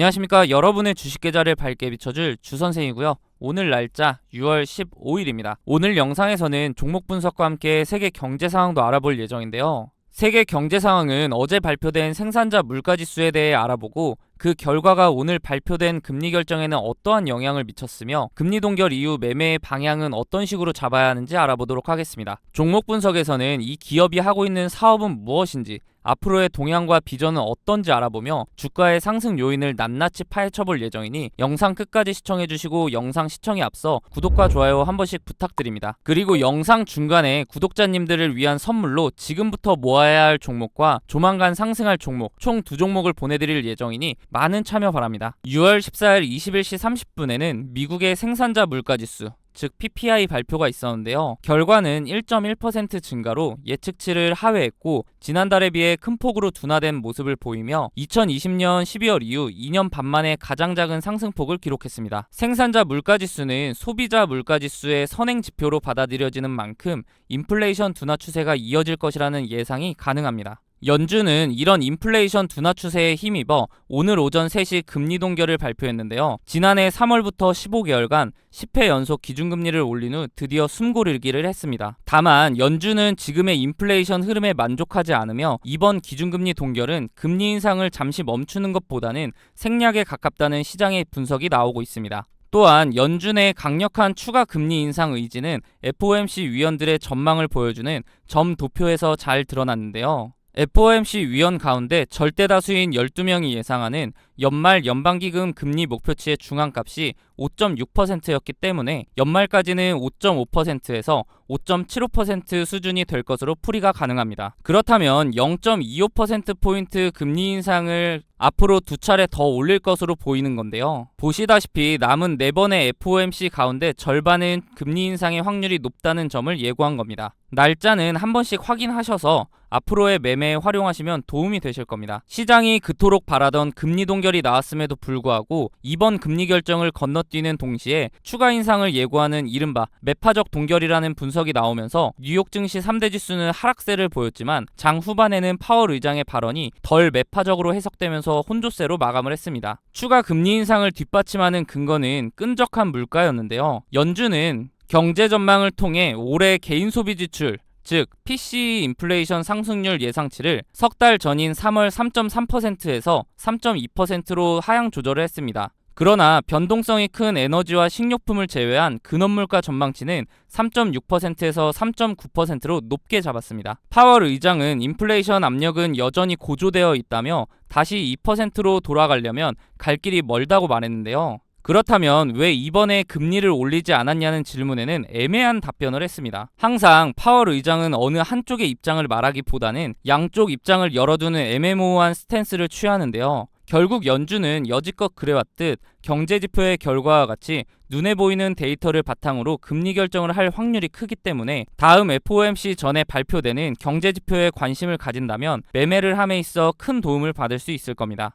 안녕하십니까 여러분의 주식 계좌를 밝게 비춰줄 주선생이고요. 오늘 날짜 6월 15일입니다. 오늘 영상에서는 종목 분석과 함께 세계 경제 상황도 알아볼 예정인데요. 세계 경제 상황은 어제 발표된 생산자 물가 지수에 대해 알아보고 그 결과가 오늘 발표된 금리 결정에는 어떠한 영향을 미쳤으며 금리 동결 이후 매매의 방향은 어떤 식으로 잡아야 하는지 알아보도록 하겠습니다. 종목 분석에서는 이 기업이 하고 있는 사업은 무엇인지 앞으로의 동향과 비전은 어떤지 알아보며 주가의 상승 요인을 낱낱이 파헤쳐볼 예정이니 영상 끝까지 시청해주시고 영상 시청에 앞서 구독과 좋아요 한 번씩 부탁드립니다. 그리고 영상 중간에 구독자님들을 위한 선물로 지금부터 모아야 할 종목과 조만간 상승할 종목 총 두 종목을 보내드릴 예정이니 많은 참여 바랍니다. 6월 14일 21시 30분에는 미국의 생산자 물가지수 즉 PPI 발표가 있었는데요. 결과는 1.1% 증가로 예측치를 하회했고 지난달에 비해 큰 폭으로 둔화된 모습을 보이며 2020년 12월 이후 2년 반 만에 가장 작은 상승폭을 기록했습니다. 생산자 물가지수는 소비자 물가지수의 선행 지표로 받아들여지는 만큼 인플레이션 둔화 추세가 이어질 것이라는 예상이 가능합니다. 연준은 이런 인플레이션 둔화 추세에 힘입어 오늘 오전 3시 금리 동결을 발표했는데요. 지난해 3월부터 15개월간 10회 연속 기준금리를 올린 후 드디어 숨고르기를 했습니다. 다만 연준은 지금의 인플레이션 흐름에 만족하지 않으며 이번 기준금리 동결은 금리 인상을 잠시 멈추는 것보다는 생략에 가깝다는 시장의 분석이 나오고 있습니다. 또한 연준의 강력한 추가 금리 인상 의지는 FOMC 위원들의 전망을 보여주는 점 도표에서 잘 드러났는데요. FOMC 위원 가운데 절대 다수인 12명이 예상하는 연말 연방기금 금리 목표치의 중앙값이 5.6%였기 때문에 연말까지는 5.5%에서 5.75% 수준이 될 것으로 풀이가 가능합니다. 그렇다면 0.25%포인트 금리 인상을 앞으로 두 차례 더 올릴 것으로 보이는 건데요. 보시다시피 남은 4번의 FOMC 가운데 절반은 금리 인상의 확률이 높다는 점을 예고한 겁니다. 날짜는 한 번씩 확인하셔서 앞으로의 매매에 활용하시면 도움이 되실 겁니다. 시장이 그토록 바라던 금리 동결 이 나왔음에도 불구하고 이번 금리 결정을 건너뛰는 동시에 추가 인상을 예고하는 이른바 매파적 동결이라는 분석이 나오면서 뉴욕 증시 3대 지수는 하락세를 보였지만 장 후반에는 파월 의장의 발언이 덜 매파적으로 해석되면서 혼조세로 마감을 했습니다. 추가 금리 인상을 뒷받침하는 근거는 끈적한 물가였는데요. 연준은 경제 전망을 통해 올해 개인 소비 지출 즉 PC 인플레이션 상승률 예상치를 석 달 전인 3월 3.3%에서 3.2%로 하향 조절을 했습니다. 그러나 변동성이 큰 에너지와 식료품을 제외한 근원물가 전망치는 3.6%에서 3.9%로 높게 잡았습니다. 파월 의장은 인플레이션 압력은 여전히 고조되어 있다며 다시 2%로 돌아가려면 갈 길이 멀다고 말했는데요. 그렇다면 왜 이번에 금리를 올리지 않았냐는 질문에는 애매한 답변을 했습니다. 항상 파월 의장은 어느 한쪽의 입장을 말하기보다는 양쪽 입장을 열어두는 애매모호한 스탠스를 취하는데요. 결국 연준은 여지껏 그래왔듯 경제 지표의 결과와 같이 눈에 보이는 데이터를 바탕으로 금리 결정을 할 확률이 크기 때문에 다음 FOMC 전에 발표되는 경제 지표에 관심을 가진다면 매매를 함에 있어 큰 도움을 받을 수 있을 겁니다.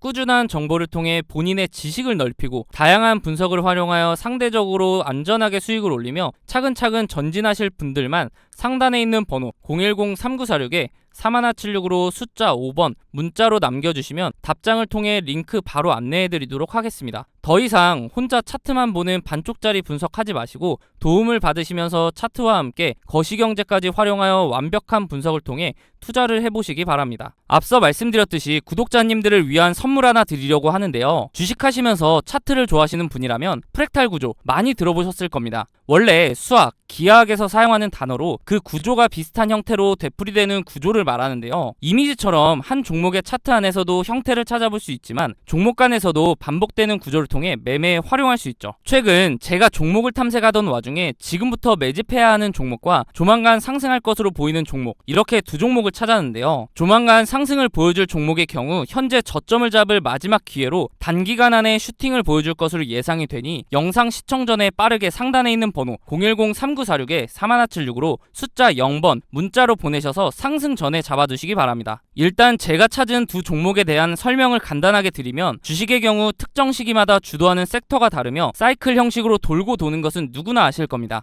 꾸준한 정보를 통해 본인의 지식을 넓히고 다양한 분석을 활용하여 상대적으로 안전하게 수익을 올리며 차근차근 전진하실 분들만 상단에 있는 번호 010-3946에 4176으로 숫자 5번 문자로 남겨주시면 답장을 통해 링크 바로 안내해드리도록 하겠습니다. 더 이상 혼자 차트만 보는 반쪽짜리 분석하지 마시고 도움을 받으시면서 차트와 함께 거시경제까지 활용하여 완벽한 분석을 통해 투자를 해보시기 바랍니다. 앞서 말씀드렸듯이 구독자님들을 위한 선물 하나 드리려고 하는데요. 주식하시면서 차트를 좋아하시는 분이라면 프랙탈 구조 많이 들어보셨을 겁니다. 원래 수학, 기하학에서 사용하는 단어로 그 구조가 비슷한 형태로 되풀이되는 구조를 말하는데요. 이미지처럼 한 종목의 차트 안에서도 형태를 찾아볼 수 있지만 종목 간에서도 반복되는 구조를 통해 매매에 활용할 수 있죠. 최근 제가 종목을 탐색하던 와중에 지금부터 매집해야 하는 종목과 조만간 상승할 것으로 보이는 종목 이렇게 두 종목을 찾았는데요. 조만간 상승을 보여줄 종목의 경우 현재 저점을 잡을 마지막 기회로 단기간 안에 슈팅을 보여줄 것으로 예상이 되니 영상 시청 전에 빠르게 상단에 있는 번호 010-3946에 3176으로 숫자 0번 문자로 보내셔서 상승 전에 잡아두시기 바랍니다. 일단 제가 찾은 두 종목에 대한 설명을 간단하게 드리면 주식의 경우 특정 시기마다 주도하는 섹터가 다르며 사이클 형식으로 돌고 도는 것은 누구나 아실 겁니다.